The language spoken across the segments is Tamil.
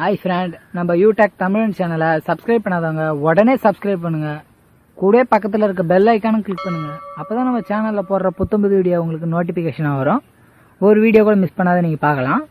ஹாய் ஃப்ரெண்ட் நம்ம யூடெக் தமிழன் சேனலை சப்ஸ்கிரைப் பண்ணாதவங்க உடனே சப்ஸ்கிரைப் பண்ணுங்க. கூடவே பக்கத்தில் இருக்க பெல் ஐக்கானும் கிளிக் பண்ணுங்க. அப்பதான் நம்ம சேனலில் போடுற புத்தம்புது வீடியோ உங்களுக்கு நோட்டிஃபிகேஷனாக வரும். ஒரு வீடியோ கூட மிஸ் பண்ணாத நீங்கள் பார்க்கலாம்.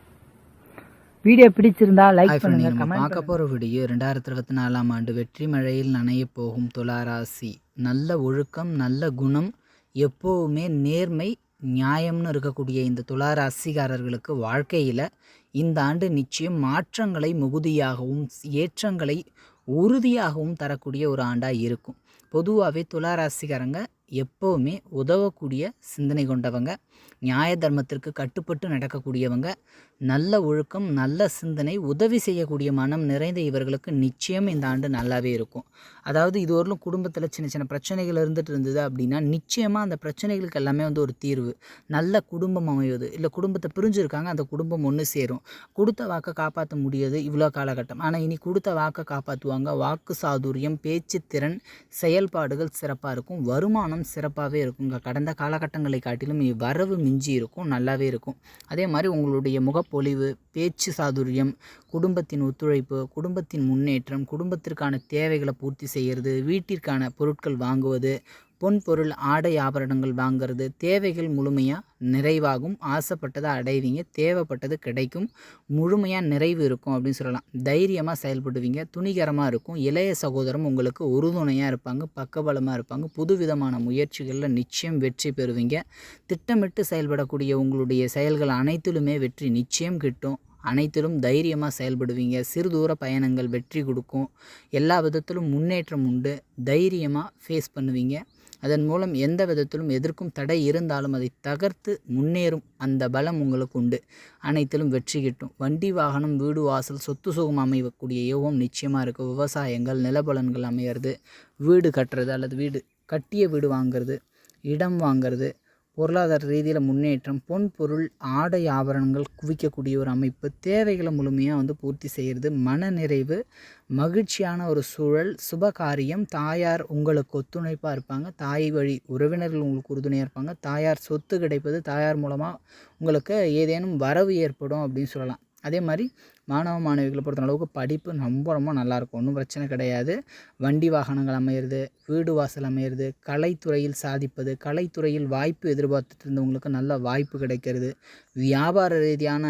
வீடியோ பிடிச்சிருந்தா லைக் ஹாய் பண்ணுங்க ஃப்ரெண்ட் நம்ம கமெண்ட் பார்க்க போகிற வீடியோ ரெண்டாயிரத்தி இருபத்தி நாலாம் ஆண்டு வெற்றி மழையில் நனைய போகும் துளாராசி. நல்ல ஒழுக்கம் நல்ல குணம் எப்போவுமே நேர்மை நியாயம்னு இருக்கக்கூடிய இந்த துளாராசிக்காரர்களுக்கு வாழ்க்கையில் இந்த ஆண்டு நிச்சயம் மாற்றங்களை மிகுதியாகவும் ஏற்றங்களை உறுதியாகவும் தரக்கூடிய ஒரு ஆண்டாக இருக்கும். பொதுவாகவே துளாராசிக்காரங்க எப்போவுமே உதவக்கூடிய சிந்தனை கொண்டவங்க. நியாய தர்மத்திற்கு கட்டுப்பட்டு நடக்கக்கூடியவங்க நல்ல ஒழுக்கம் நல்ல சிந்தனை உதவி செய்யக்கூடிய மனம் நிறைந்த இவர்களுக்கு நிச்சயம் இந்த ஆண்டு நல்லாவே இருக்கும். அதாவது இதுவரையிலும் குடும்பத்தில் சின்ன சின்ன பிரச்சனைகள் இருந்துட்டு இருந்தது அப்படின்னா நிச்சயமாக அந்த பிரச்சனைகளுக்கு எல்லாமே வந்து ஒரு தீர்வு. நல்ல குடும்பம் அமைவது. இல்லை குடும்பத்தை பிரிஞ்சிருக்காங்க அந்த குடும்பம் ஒன்று சேரும். கொடுத்த வாக்கை காப்பாற்ற முடியாது இவ்வளோ காலகட்டம். ஆனால் இனி கொடுத்த வாக்கை காப்பாற்றுவாங்க வாக்கு சாதுரியம் பேச்சு திறன் செயல்பாடுகள் சிறப்பாக இருக்கும். வருமானம் சிறப்பாகவே இருக்குங்க. கடந்த காலகட்டங்களை காட்டிலும் இனி வரவு மிஞ்சி இருக்கும் நல்லாவே இருக்கும். அதே மாதிரி உங்களுடைய முகப்பொலிவு பேச்சு சாதுரியம் குடும்பத்தின் ஒத்துழைப்பு குடும்பத்தின் முன்னேற்றம் குடும்பத்திற்கான தேவைகளை பூர்த்தி செய்கிறது வீட்டிற்கான பொருட்கள் வாங்குவது பொன் பொருள் ஆடை ஆபரணங்கள் வாங்கிறது தேவைகள் முழுமையாக நிறைவாகும். ஆசைப்பட்டதை அடைவீங்க. தேவைப்பட்டது கிடைக்கும். முழுமையாக நிறைவு இருக்கும் அப்படின்னு சொல்லலாம். தைரியமாக செயல்படுவீங்க. துணிகரமாக இருக்கும். இளைய சகோதரம் உங்களுக்கு உறுதுணையாக இருப்பாங்க. பக்கபலமாக இருப்பாங்க. புதுவிதமான முயற்சிகளில் நிச்சயம் வெற்றி பெறுவீங்க. திட்டமிட்டு செயல்படக்கூடிய உங்களுடைய செயல்கள் அனைத்திலுமே வெற்றி நிச்சயம் கிட்டும். அனைத்திலும் தைரியமாக செயல்படுவீங்க. சிறு தூர பயணங்கள் வெற்றி கொடுக்கும். எல்லா விதத்திலும் முன்னேற்றம் உண்டு. தைரியமாக ஃபேஸ் பண்ணுவீங்க. அதன் மூலம் எந்த விதத்திலும் எதிர்க்கும் தடை இருந்தாலும் அதை தகர்த்து முன்னேறும். அந்த பலம் உங்களுக்கு உண்டு. அனைத்திலும் வெற்றி கிட்டும். வண்டி வாகனம் வீடு வாசல் சொத்து சுகம் அமையக்கூடிய யோகம் நிச்சயமாக இருக்குது விவசாயங்கள் நிலபலன்கள் அமையிறது. வீடு கட்டுறது அல்லது வீடு கட்டிய வீடு வாங்குறது இடம் வாங்குறது பொருளாதார ரீதியில் முன்னேற்றம் பொன் பொருள் ஆடை ஆபரணங்கள் குவிக்கக்கூடிய ஒரு அமைப்பு தேவைகளை முழுமையாக வந்து பூர்த்தி செய்கிறது மன நிறைவு மகிழ்ச்சியான ஒரு சூழல் சுபகாரியம் தாயார் உங்களுக்கு ஒத்துழைப்பாக இருப்பாங்க தாய் வழி உறவினர்கள் உங்களுக்கு உறுதுணையாக இருப்பாங்க தாயார் சொத்து கிடைப்பது தாயார் மூலமாக உங்களுக்கு ஏதேனும் வரவு ஏற்படும் அப்படின்னு சொல்லலாம். அதே மாதிரி மாணவ மாணவிகளை பொறுத்த அளவுக்கு படிப்பு ரொம்ப ரொம்ப நல்லாயிருக்கும். ஒன்றும் பிரச்சனை கிடையாது. வண்டி வாகனங்கள் அமையிறது வீடு வாசல் அமையிறது கலைத்துறையில் சாதிப்பது கலைத்துறையில் வாய்ப்பு எதிர்பார்த்துட்டு இருந்தவங்களுக்கு நல்ல வாய்ப்பு கிடைக்கிறது. வியாபார ரீதியான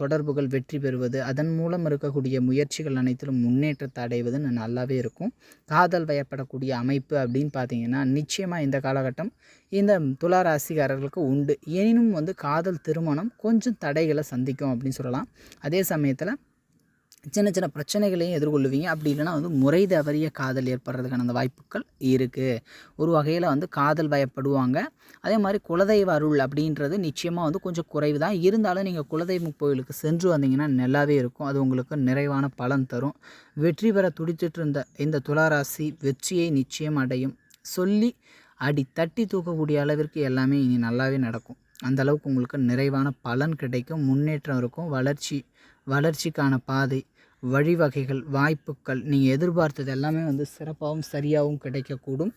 தொடர்புகள் வெற்றி பெறுவது அதன் மூலம் இருக்கக்கூடிய முயற்சிகள் அனைத்திலும் முன்னேற்றத்தை அடைவதுன்னு நல்லாவே இருக்கும். காதல் வயப்படக்கூடிய அமைப்பு அப்படின்னு பார்த்தீங்கன்னா நிச்சயமாக இந்த காலகட்டம் இந்த துலா ராசிக்காரர்களுக்கு உண்டு. எனினும் வந்து காதல் திருமணம் கொஞ்சம் தடைகளை சந்திக்கும் அப்படின்னு சொல்லலாம். அதே சமயத்தில் சின்ன சின்ன பிரச்சனைகளையும் எதிர்கொள்ளுவீங்க. அப்படி இல்லைன்னா வந்து முறை தவறிய காதல் ஏற்படுறதுக்கான அந்த வாய்ப்புகள் இருக்குது ஒரு வகையில் வந்து காதல் பயப்படுவாங்க. அதே மாதிரி குலதெய்வ அருள் அப்படின்றது நிச்சயமாக வந்து கொஞ்சம் குறைவு தான் இருந்தாலும் நீங்கள் குலதெய்வம் கோயிலுக்கு சென்று வந்தீங்கன்னா நல்லாவே இருக்கும். அது உங்களுக்கு நிறைவான பலன் தரும். வெற்றி பெற துடிச்சிட்டு இருந்த இந்த துளாராசி வெற்றியை நிச்சயம் அடையும். சொல்லி அடி தட்டி தூக்கக்கூடிய அளவிற்கு எல்லாமே இனி நல்லாவே நடக்கும். அந்த அளவுக்கு உங்களுக்கு நிறைவான பலன் கிடைக்கும். முன்னேற்றம் இருக்கும். வளர்ச்சி வளர்ச்சிக்கான பாதை வழிவகைகள் வாய்ப்புகள் நீங்கள் எதிர்பார்த்தது எல்லாமே வந்து சிறப்பாகவும் சரியாகவும் கிடைக்கக்கூடும்.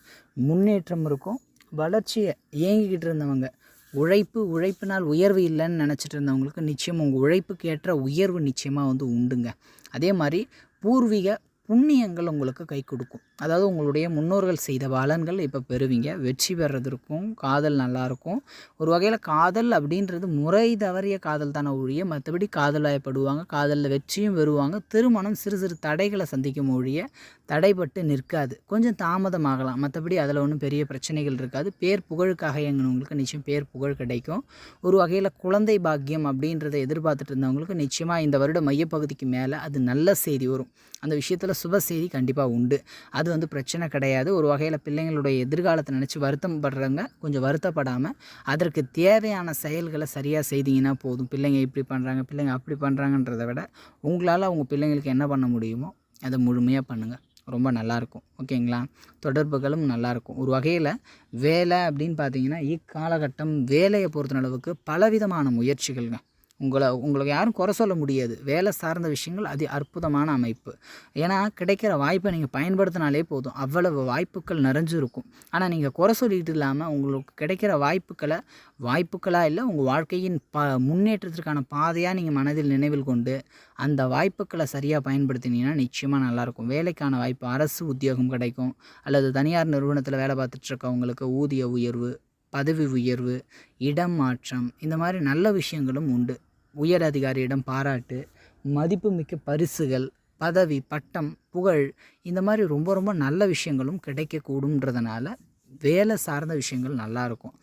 முன்னேற்றம் இருக்கும். வளர்ச்சியை இயங்கிக்கிட்டு இருந்தவங்க உழைப்பு உழைப்பினால் உயர்வு இல்லைன்னு நினச்சிட்டு இருந்தவங்களுக்கு நிச்சயம் உங்கள் உழைப்புக்கு ஏற்ற உயர்வு நிச்சயமாக வந்து உண்டுங்க. அதே மாதிரி பூர்வீக புண்ணியங்கள் உங்களுக்கு கை கொடுக்கும். அதாவது உங்களுடைய முன்னோர்கள் செய்த பலன்கள் இப்போ பெறுவீங்க. வெற்றி பெறதுக்கும் காதல் நல்லாயிருக்கும் ஒரு வகையில் காதல் அப்படின்றது முறை தவறிய காதல் தானே ஒழிய மற்றபடி காதலாயப்படுவாங்க காதலில் வெற்றியும் பெறுவாங்க திருமணம் சிறு சிறு தடைகளை சந்திக்கும் ஒழிய தடைப்பட்டு நிற்காது. கொஞ்சம் தாமதமாகலாம். மற்றபடி அதில் ஒன்றும் பெரிய பிரச்சனைகள் இருக்காது. பேர் புகழுக்காக எங்கினவங்களுக்கு நிச்சயம் பேர் புகழ் கிடைக்கும். ஒரு வகையில் குழந்தை பாக்கியம் அப்படின்றத எதிர்பார்த்துட்டு இருந்தவங்களுக்கு நிச்சயமாக இந்த வருட மையப்பகுதிக்கு மேலே அது நல்ல செய்தி வரும். அந்த விஷயத்தில் சுப செய்தி கண்டிப்பாக உண்டு. அது வந்து பிரச்சனை கிடையாது. ஒரு வகையில் பிள்ளைங்களுடைய எதிர்காலத்தை நினச்சி வருத்தம் படுறவங்க கொஞ்சம் வருத்தப்படாமல் அதற்கு தேவையான செயல்களை சரியாக செய்தீங்கன்னா போதும். பிள்ளைங்க இப்படி பண்ணுறாங்க பிள்ளைங்க அப்படி பண்ணுறாங்கன்றதை விட உங்களால் அவங்க பிள்ளைங்களுக்கு என்ன பண்ண முடியுமோ அதை முழுமையாக பண்ணுங்கள் ரொம்ப நல்லாயிருக்கும். ஓகேங்களா? தொடர்புகளும் நல்லாயிருக்கும். ஒரு வகையில் வேலை அப்படின்னு பார்த்தீங்கன்னா இக்காலகட்டம் வேலையை பொறுத்த அளவுக்கு பலவிதமான முயற்சிகள்ங்க. உங்களை உங்களுக்கு யாரும் குறை சொல்ல முடியாது. வேலை சார்ந்த விஷயங்கள் அது அற்புதமான அமைப்பு. ஏன்னா கிடைக்கிற வாய்ப்பை நீங்கள் பயன்படுத்தினாலே போதும். அவ்வளவு வாய்ப்புகள் நிறைஞ்சு இருக்கும் ஆனால் நீங்கள் குறை சொல்லிட்டு இல்லாமல் உங்களுக்கு கிடைக்கிற வாய்ப்புகளை வாய்ப்புகளாக இல்லை உங்கள் வாழ்க்கையின் ப முன்னேற்றத்திற்கான பாதையாக நீங்கள் மனதில் நினைவில் கொண்டு அந்த வாய்ப்புகளை சரியாக பயன்படுத்தினீங்கன்னா நிச்சயமாக நல்லாயிருக்கும். வேலைக்கான வாய்ப்பு அரசு உத்தியோகம் கிடைக்கும். அல்லது தனியார் நிறுவனத்தில் வேலை பார்த்துட்ருக்கவங்களுக்கு ஊதிய உயர்வு பதவி உயர்வு இடம் மாற்றம் இந்த மாதிரி நல்ல விஷயங்களும் உண்டு. உயர் அதிகாரியிடம் பாராட்டு மதிப்புமிக்க பரிசுகள் பதவி பட்டம் புகழ் இந்த மாதிரி ரொம்ப ரொம்ப நல்ல விஷயங்களும் கிடைக்கக்கூடும்ன்றதுனால வேலை சார்ந்த விஷயங்கள் நல்லாயிருக்கும்.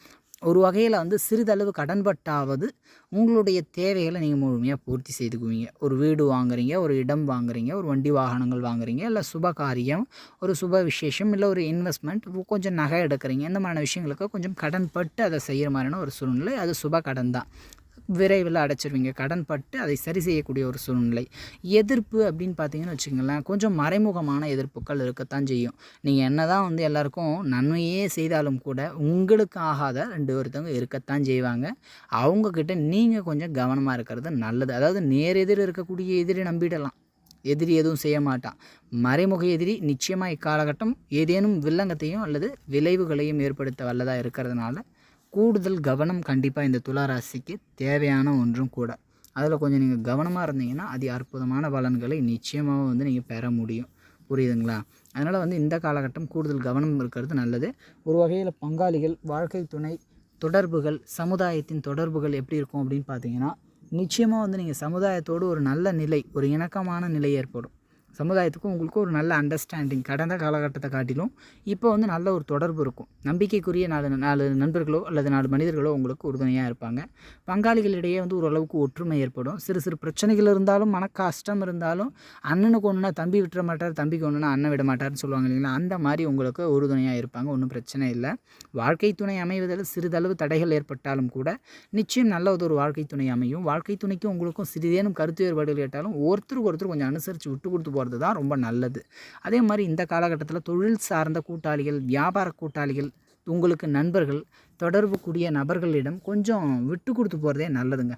ஒரு வகையில் வந்து சிறிதளவு கடன்பட்டாவது உங்களுடைய தேவைகளை நீங்கள் முழுமையாக பூர்த்தி செய்துக்குவீங்க. ஒரு வீடு வாங்குறீங்க ஒரு இடம் வாங்குறீங்க ஒரு வண்டி வாகனங்கள் வாங்குறீங்க இல்லை சுப காரியம் ஒரு சுப விசேஷம் இல்லை ஒரு இன்வெஸ்ட்மெண்ட் கொஞ்சம் நகை எடுக்கிறீங்க இந்த மாதிரியான விஷயங்களுக்கு கொஞ்சம் கடன்பட்டு அதை செய்கிற மாதிரியான ஒரு சூழ்நிலை அது சுப கடன் தான் விரைவில் அடைச்சிருவீங்க. கடன் பட்டு அதை சரி செய்யக்கூடிய ஒரு சூழ்நிலை. எதிர்ப்பு அப்படின்னு பார்த்தீங்கன்னு வச்சுக்கோங்களேன் கொஞ்சம் மறைமுகமான எதிர்ப்புகள் இருக்கத்தான் செய்யும். நீங்கள் என்ன தான் வந்து எல்லாருக்கும் நன்மையே செய்தாலும் கூட உங்களுக்கு ஆகாத ரெண்டு ஒருத்தவங்க இருக்கத்தான் செய்வாங்க. அவங்கக்கிட்ட நீங்கள் கொஞ்சம் கவனமாக இருக்கிறது நல்லது. அதாவது நேரெதிர் இருக்கக்கூடிய எதிரி நம்பிடலாம். எதிரி எதுவும் செய்ய மாட்டான். மறைமுக எதிரி நிச்சயமாக இக்காலகட்டம் ஏதேனும் வில்லங்கத்தையும் அல்லது விளைவுகளையும் ஏற்படுத்த வல்லதாக இருக்கிறதுனால கூடுதல் கவனம் கண்டிப்பாக இந்த துளாராசிக்கு தேவையான ஒன்றும் கூட. அதில் கொஞ்சம் நீங்கள் கவனமாக இருந்தீங்கன்னா அதி அற்புதமான பலன்களை நிச்சயமாக வந்து நீங்கள் பெற முடியும். புரியுதுங்களா? அதனால் வந்து இந்த காலகட்டம் கூடுதல் கவனம் இருக்கிறது நல்லது. ஒரு வகையில் பங்காளிகள் வாழ்க்கை துணை தொடர்புகள் சமுதாயத்தின் தொடர்புகள் எப்படி இருக்கும் அப்படின்னு பார்த்தீங்கன்னா நிச்சயமாக வந்து நீங்கள் சமுதாயத்தோடு ஒரு நல்ல நிலை ஒரு இணக்கமான நிலை ஏற்படும். சமுதாயத்துக்கும் உங்களுக்கும் ஒரு நல்ல அண்டர்ஸ்டாண்டிங் கடந்த காலகட்டத்தை காட்டிலும் இப்போ வந்து நல்ல ஒரு தொடர்பு இருக்கும். நம்பிக்கைக்குரிய நாலு நாலு நண்பர்களோ அல்லது நாலு மனிதர்களோ உங்களுக்கு உறுதுணையாக இருப்பாங்க. பங்காளிகளிடையே வந்து ஓரளவுக்கு ஒற்றுமை ஏற்படும். சிறு சிறு பிரச்சனைகள் இருந்தாலும் மன கஷ்டம் இருந்தாலும் அண்ணனுக்கு ஒன்றுனா தம்பி விட்டுற மாட்டார் தம்பிக்கு ஒன்றுனா அண்ணன் விட மாட்டார்னு சொல்லுவாங்க இல்லைங்களா? அந்த மாதிரி உங்களுக்கு உறுதுணையாக இருப்பாங்க. ஒன்றும் பிரச்சனை இல்லை. வாழ்க்கை துணை அமைவதில் சிறிதளவு தடைகள் ஏற்பட்டாலும் கூட நிச்சயம் நல்ல ஒரு வாழ்க்கை துணை அமையும். வாழ்க்கை துணைக்கும் உங்களுக்கும் சிறிதேனும் கருத்து வேறுபாடுகள் கேட்டாலும் ஒருத்தருக்கு ஒருத்தர் கொஞ்சம் அனுசரித்து விட்டு கொடுத்து போகிற போகிறது தான் ரொம்ப நல்லது. அதே மாதிரி இந்த காலகட்டத்தில் தொழில் சார்ந்த கூட்டாளிகள் வியாபார கூட்டாளிகள் உங்களுக்கு நண்பர்கள் தொடர்பு கூடிய நபர்களிடம் கொஞ்சம் விட்டு கொடுத்து போகிறதே நல்லதுங்க.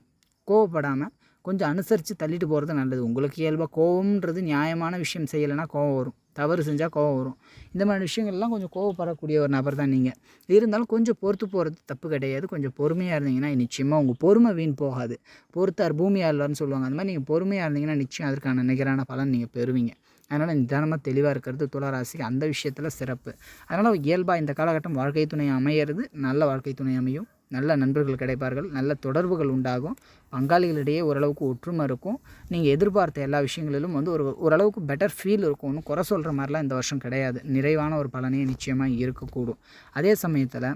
கோவப்படாமல் கொஞ்சம் அனுசரித்து தள்ளிட்டு போகிறது நல்லது. உங்களுக்கு இயல்பாக கோவம்ன்றது நியாயமான விஷயம் செய்யலைன்னா கோவம் வரும். தவறு செஞ்சால் கோவம் வரும். இந்த மாதிரி விஷயங்கள்லாம் கொஞ்சம் கோவப்படக்கூடிய ஒரு நபர் தான் நீங்கள் இருந்தாலும் கொஞ்சம் பொறுத்து போகிறது தப்பு கிடையாது. கொஞ்சம் பொறுமையாக இருந்தீங்கன்னா நிச்சயமாக உங்கள் பொறுமை வீண் போகாது. பொறுத்தார் பூமி இல்லைன்னு சொல்லுவாங்க. அந்த மாதிரி நீங்கள் பொறுமையாக இருந்தீங்கன்னா நிச்சயம் அதற்கான நிகரான பலன் நீங்கள் பெறுவீங்க. அதனால் நிதானமாக தெளிவாக இருக்கிறது துளராசிக்கு அந்த விஷயத்தில் சிறப்பு. அதனால் இயல்பாக இந்த காலகட்டம் வாழ்க்கை துணை அமையிறது. நல்ல வாழ்க்கை துணை அமையும். நல்ல நண்பர்கள் கிடைப்பார்கள் நல்ல தொடர்புகள் உண்டாகும். பங்காளிகளிடையே ஓரளவுக்கு ஒற்றுமை இருக்கும். நீங்கள் எதிர்பார்த்த எல்லா விஷயங்களிலும் வந்து ஒரு ஓரளவுக்கு பெட்டர் ஃபீல் இருக்கும் ஒன்றும் குறை சொல்கிற மாதிரிலாம் இந்த வருஷம் கிடையாது. நிறைவான ஒரு பலனே நிச்சயமாக இருக்கக்கூடும். அதே சமயத்தில்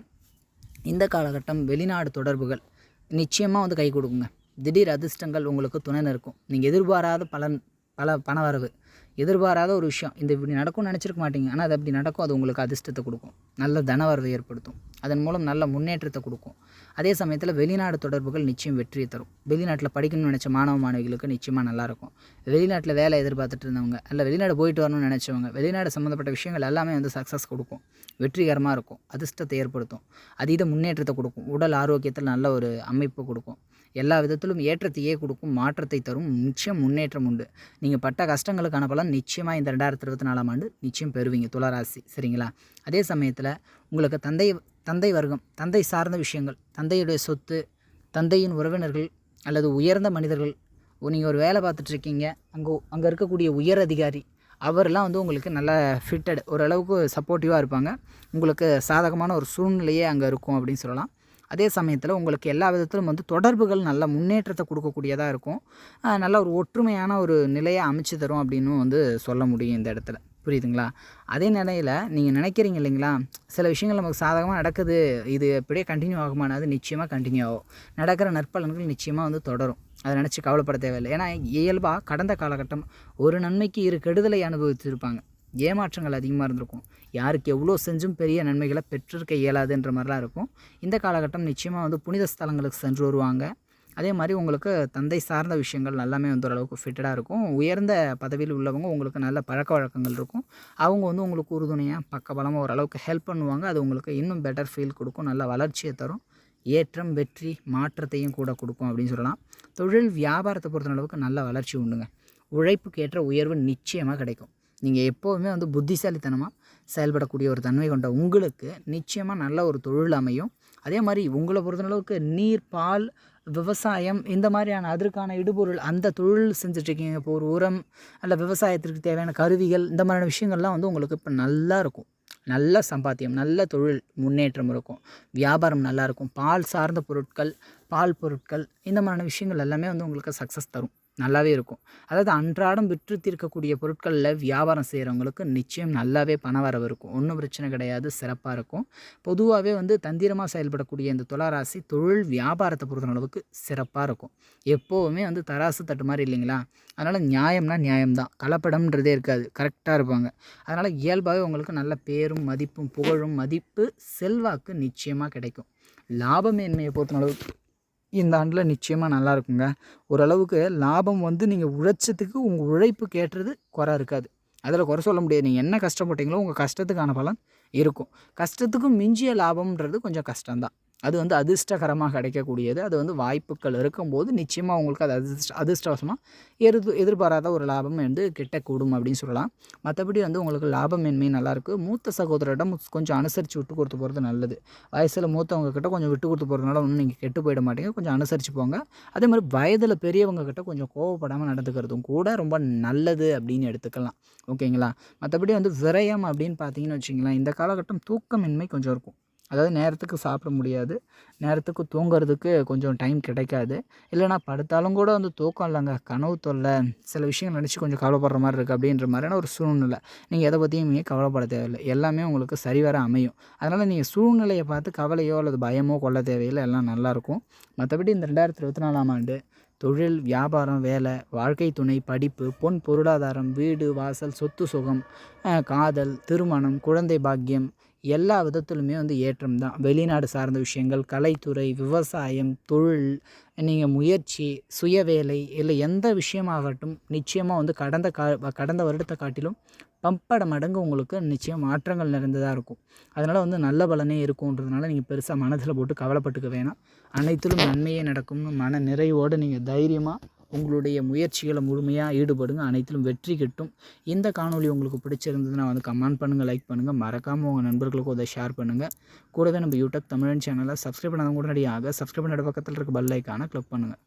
இந்த காலகட்டம் வெளிநாடு தொடர்புகள் நிச்சயமாக வந்து கை கொடுக்குங்க. திடீர் அதிர்ஷ்டங்கள் உங்களுக்கு துணை இருக்கும் நீங்கள் எதிர்பாராத பலன் பல பணவரவு எதிர்பாராத ஒரு விஷயம். இந்த இப்படி நடக்கும்னு நினச்சிருக்க மாட்டீங்க. ஆனால் அது அப்படி நடக்கும். அது உங்களுக்கு அதிர்ஷ்டத்தை கொடுக்கும். நல்ல தனவரவை ஏற்படுத்தும். அதன் மூலம் நல்ல முன்னேற்றத்தை கொடுக்கும். அதே சமயத்தில் வெளிநாடு தொடர்புகள் நிச்சயம் வெற்றியை தரும். வெளிநாட்டில் படிக்கணும்னு நினச்ச மாணவ மாணவிகளுக்கு நிச்சயமாக நல்லாயிருக்கும் வெளிநாட்டில் வேலை எதிர்பார்த்துட்டு இருந்தவங்க அல்ல வெளிநாடு போயிட்டு வரணும்னு நினச்சவங்க வெளிநாடு சம்மந்தப்பட்ட விஷயங்கள் எல்லாமே வந்து சக்ஸஸ் கொடுக்கும். வெற்றிகரமாக இருக்கும். அதிர்ஷ்டத்தை ஏற்படுத்தும். அதீத முன்னேற்றத்தை கொடுக்கும். உடல் ஆரோக்கியத்தில் நல்ல ஒரு அமைப்பு கொடுக்கும். எல்லா விதத்திலும் ஏற்றத்தையே கொடுக்கும் மாற்றத்தை தரும் நிச்சயம் முன்னேற்றம் உண்டு. நீங்கள் பட்ட கஷ்டங்களுக்கான பலன் நிச்சயமாக இந்த ரெண்டாயிரத்தி இருபத்தி நாலாம் ஆண்டு நிச்சயம் பெறுவீங்க துளராசி சரிங்களா? அதே சமயத்தில் உங்களுக்கு தந்தை தந்தை வர்க்கம் தந்தை சார்ந்த விஷயங்கள் தந்தையுடைய சொத்து தந்தையின் உறவினர்கள் அல்லது உயர்ந்த மனிதர்கள் நீங்கள் ஒரு வேலை பார்த்துட்ருக்கீங்க அங்கே அங்கே இருக்கக்கூடிய உயர் அதிகாரி அவரெல்லாம் வந்து உங்களுக்கு நல்லா ஃபிட்டட் ஓரளவுக்கு சப்போர்ட்டிவாக இருப்பாங்க. உங்களுக்கு சாதகமான ஒரு சூழ்நிலையே அங்கே இருக்கும் அப்படின்னு சொல்லலாம். அதே சமயத்தில் உங்களுக்கு எல்லா விதத்திலும் வந்து தொடர்புகள் நல்ல முன்னேற்றத்தை கொடுக்கக்கூடியதாக இருக்கும். நல்ல ஒரு ஒற்றுமையான ஒரு நிலையை அமைச்சு தரும் அப்படின்னு வந்து சொல்ல முடியும் இந்த இடத்துல. புரியுதுங்களா? அதே நிலையில் நீங்கள் நினைக்கிறீங்க இல்லைங்களா? சில விஷயங்கள் நமக்கு சாதகமாக நடக்குது. இது அப்படியே கண்டினியூ ஆகுமானது நிச்சயமாக கண்டினியூ ஆகும். நடக்கிற நற்பலன்கள் நிச்சயமாக வந்து தொடரும். அதை நினச்சி கவலைப்பட தேவையில்லை. ஏன்னா இயல்பாக கடந்த காலகட்டம் ஒரு நன்மைக்கு இரு கெடுதலை அனுபவித்திருப்பாங்க. ஏமாற்றங்கள் அதிகமாக இருந்திருக்கும். யாருக்கு எவ்வளோ செஞ்சும் பெரிய நன்மைகளை பெற்றிருக்க இயலாதுன்ற மாதிரிலாம் இருக்கும். இந்த காலகட்டம் நிச்சயமாக வந்து புனித ஸ்தலங்களுக்கு சென்று வருவாங்க. அதே மாதிரி உங்களுக்கு தந்தை சார்ந்த விஷயங்கள் எல்லாமே வந்து ஓரளவுக்கு ஃபிட்டடாக இருக்கும். உயர்ந்த பதவியில் உள்ளவங்க உங்களுக்கு நல்ல பழக்க வழக்கங்கள் இருக்கும். அவங்க வந்து உங்களுக்கு உறுதுணையாக பக்கபலமாக ஓரளவுக்கு ஹெல்ப் பண்ணுவாங்க. அது உங்களுக்கு இன்னும் பெட்டர் ஃபீல் கொடுக்கும். நல்ல வளர்ச்சியை தரும். ஏற்றம் வெற்றி மாற்றத்தையும் கூட கொடுக்கும் அப்படின்னு சொல்லலாம். தொழில் வியாபாரத்தை பொறுத்த அளவுக்கு நல்ல வளர்ச்சி உண்டுங்க. உழைப்புக்கு ஏற்ற உயர்வு நிச்சயமாக கிடைக்கும். நீங்கள் எப்போவுமே வந்து புத்திசாலித்தனமாக செயல்படக்கூடிய ஒரு தன்மை கொண்ட உங்களுக்கு நிச்சயமாக நல்ல ஒரு தொழில் அமையும். அதே மாதிரி உங்களை பொறுத்தளவுக்கு நீர் பால் விவசாயம் இந்த மாதிரியான அதற்கான இடுபொருள் அந்த தொழில் செஞ்சிட்ருக்கீங்க இப்போ ஒரு உரம் அல்ல விவசாயத்திற்கு தேவையான கருவிகள் இந்த மாதிரியான விஷயங்கள்லாம் வந்து உங்களுக்கு இப்போ நல்லா இருக்கும். நல்ல சம்பாத்தியம் நல்ல தொழில் முன்னேற்றம் இருக்கும். வியாபாரம் நல்லாயிருக்கும் பால் சார்ந்த பொருட்கள் பால் பொருட்கள் இந்த மாதிரியான விஷயங்கள் எல்லாமே வந்து உங்களுக்கு சக்ஸஸ் தரும். நல்லாவே இருக்கும். அதாவது அன்றாடம் விற்று தீர்க்கக்கூடிய பொருட்களில் வியாபாரம் செய்கிறவங்களுக்கு நிச்சயம் நல்லாவே பண வரவு இருக்கும். ஒன்றும் பிரச்சனை கிடையாது சிறப்பாக இருக்கும். பொதுவாகவே வந்து தந்திரமாக செயல்படக்கூடிய இந்த துளாராசி தொழில் வியாபாரத்தை பொறுத்த அளவுக்கு சிறப்பாக இருக்கும். எப்போவுமே வந்து தராசு தட்டு மாதிரி இல்லைங்களா? அதனால் நியாயம்னா நியாயம்தான். கலப்படம்ன்றதே இருக்காது. கரெக்டாக இருப்பாங்க. அதனால் இயல்பாகவே உங்களுக்கு நல்ல பேரும் மதிப்பும் புகழும் மதிப்பு செல்வாக்கு நிச்சயமாக கிடைக்கும். லாபமேன்மையை பொறுத்த அளவுக்கு இந்த ஆண்டில் நிச்சயமாக நல்லா இருக்குங்க. ஓரளவுக்கு லாபம் வந்து நீங்கள் உழைச்சதுக்கு உங்கள் உழைப்பு கேட்டுறது குறை இருக்காது. அதில் குறை சொல்ல முடியாது. நீங்கள் என்ன கஷ்டப்பட்டீங்களோ உங்கள் கஷ்டத்துக்கான பலன் இருக்கும். கஷ்டத்துக்கும் மிஞ்சிய லாபம்ன்றது கொஞ்சம் கஷ்டம்தான். அது வந்து அதிர்ஷ்டகரமாக கிடைக்கக்கூடியது. அது வந்து வாய்ப்புகள் இருக்கும்போது நிச்சயமாக உங்களுக்கு அது அதிர்ஷ்ட அதிர்ஷ்டவசமாக எதிர் எதிர்பாராத ஒரு லாபம் வந்து கிட்டக்கூடும் அப்படின்னு சொல்லலாம். மற்றபடி வந்து உங்களுக்கு லாபமின்மை நல்லாயிருக்கு. மூத்த சகோதரிடம் கொஞ்சம் அனுசரித்து விட்டு கொடுத்து போகிறது நல்லது. வயசில் மூத்தவங்க கிட்ட கொஞ்சம் விட்டு கொடுத்து போகிறதுனால ஒன்றும் நீங்கள் கெட்டு போயிட மாட்டீங்க. கொஞ்சம் அனுசரித்து போங்க. அதே மாதிரி வயதில் பெரியவங்க கிட்ட கொஞ்சம் கோவப்படாமல் நடந்துக்கிறதும் கூட ரொம்ப நல்லது அப்படின்னு எடுத்துக்கலாம். ஓகேங்களா? மற்றபடி வந்து விரயம் அப்படின்னு பார்த்தீங்கன்னு வச்சிங்களேன் இந்த காலகட்டம் தூக்கமின்மை கொஞ்சம் இருக்கும். அதாவது நேரத்துக்கு சாப்பிட முடியாது. நேரத்துக்கு தூங்குறதுக்கு கொஞ்சம் டைம் கிடைக்காது. இல்லைனா படுத்தாலும் கூட வந்து தூக்கம் இல்லைங்க. கனவு தொல்லை சில விஷயங்கள் நினச்சி கொஞ்சம் கவலைப்படுற மாதிரி இருக்குது அப்படின்ற மாதிரியான ஒரு சூழ்நிலை. நீங்கள் எதை பற்றியும் நீங்கள் கவலைப்பட தேவையில்லை. எல்லாமே உங்களுக்கு சரிவர அமையும். அதனால் நீங்கள் சூழ்நிலையை பார்த்து கவலையோ அல்லது பயமோ கொள்ள தேவையில்லை. எல்லாம் நல்லாயிருக்கும் மற்றபடி இந்த ரெண்டாயிரத்தி இருபத்தி நாலாம் ஆண்டு தொழில் வியாபாரம் வேலை வாழ்க்கை துணை படிப்பு பொன் பொருளாதாரம் வீடு வாசல் சொத்து சுகம் காதல் திருமணம் குழந்தை பாக்கியம் எல்லா விதத்திலுமே வந்து ஏற்றம் தான். வெளிநாடு சார்ந்த விஷயங்கள் கலைத்துறை விவசாயம் தொழில் நீங்கள் முயற்சி சுயவேலை இல்லை எந்த விஷயமாகட்டும் நிச்சயமாக வந்து கடந்த கா கடந்த வருடத்தை காட்டிலும் பம்பட மடங்கு உங்களுக்கு நிச்சயம் மாற்றங்கள் நிறைந்ததாக இருக்கும். அதனால் வந்து நல்ல பலனே இருக்கும்ன்றதுனால நீங்கள் பெருசாக மனதில் போட்டு கவலைப்பட்டுக்க வேணாம். அனைத்திலும் நன்மையே நடக்கும்னு மன நிறைவோடு நீங்கள் தைரியமாக உங்களுடைய முயற்சிகளை முழுமையாக ஈடுபடுங்க. அனைத்திலும் வெற்றி கிட்டும். இந்த காணொலி உங்களுக்கு பிடிச்சிருந்ததுன்னா வந்து கமெண்ட் பண்ணுங்கள் லைக் பண்ணுங்கள் மறக்காமல் உங்கள் நண்பர்களுக்கு அதை ஷேர் பண்ணுங்கள் கூடவே நம்ம யூடியூப் தமிழன் சேனலை சப்ஸ்கிரைப் பண்ணாதவங்க உடனடியாக சப்ஸ்கிரைப் பண்ண பக்கத்தில் இருக்க பெல் ஐக்கானை கிளிக் பண்ணுங்கள்